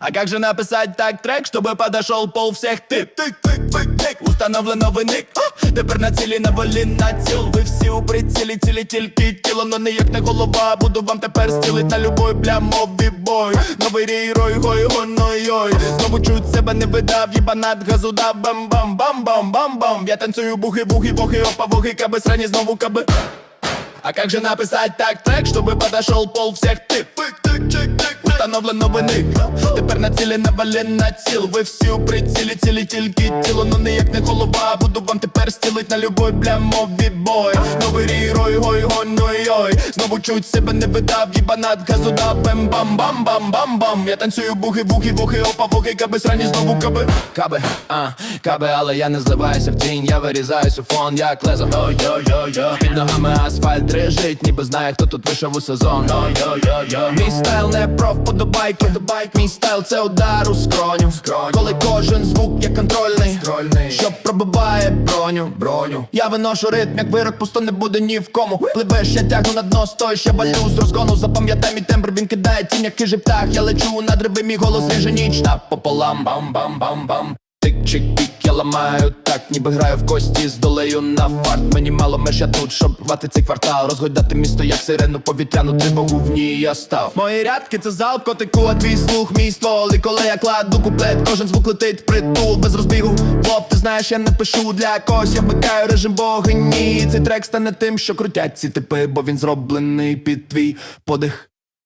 А как же написать так трек, чтобы подошел пол всех? Тип тик тик тик тик Установлено виник Тепер на цілі навалі на ціл Ви всі у прицілі, цілі тільки тіло, но не як не голова. Буду вам тепер стілить на любой блямовий бой. Новий рій, рой, гой, гой, йой Знову чуть себе не видав, їбанат газу дав. Бам бам бам бам бам бам. Я танцюю буги, буги, боги, опа, воги, каби, срані знову каби. А как же написать так трек, чтобы подошел пол всех? Тип Установлено вини. Тепер на цілі навалі на ціл. Ви всі у прицілі, цілі тільки тіло, ну не як не голова. Буду вам тепер стілить на любой блямові бой. Новий рій, рой, гой, гой, ну йой Знову чуть себе не видав, їбанат газу дав бем бам бам бам бам бам. Я танцюю буги, буги, вухи, опа, вухи, каби, срані знову каби. Каби, а, каби, але я не зливаюся в тінь. Я вирізаюсь у фон, як лезо. Йо-йо-йо-йо. Під ногами асфальт дрижить, ніби знає, хто тут вийшов у сезон. Йо-йо-йо Мій стайл не про вподобайки. Мій стайл це удар у скроню. Коли кожен звук є контрольний. Що пробиває броню. Броню. Я виношу ритм, як вирок, пусто не буде ні в кому Я тягну на дно, стой, ще валю з розгону Запам'ятай мій тембр, він кидає тінь, як хижий птах Я лечу на дриби, мій голос ріже ніч. Напополам, бам-бам-бам-бам Тик-чик-пік, я ламаю так, ніби граю в кості з долею на фарт. Мені мало меж я тут, щоб рвати цей квартал. Розгойдати місто, як сирену повітряну тривогу в ній я став. Мої рядки це залп котику, а твій слух, мій ствол І коли я кладу куплет, кожен звук летить в притул без розбігу. Лоб, ти знаєш, я не пишу для когось, я вмикаю режим богині Цей трек стане тим, що крутять ці типи, бо він зроблений під твій подих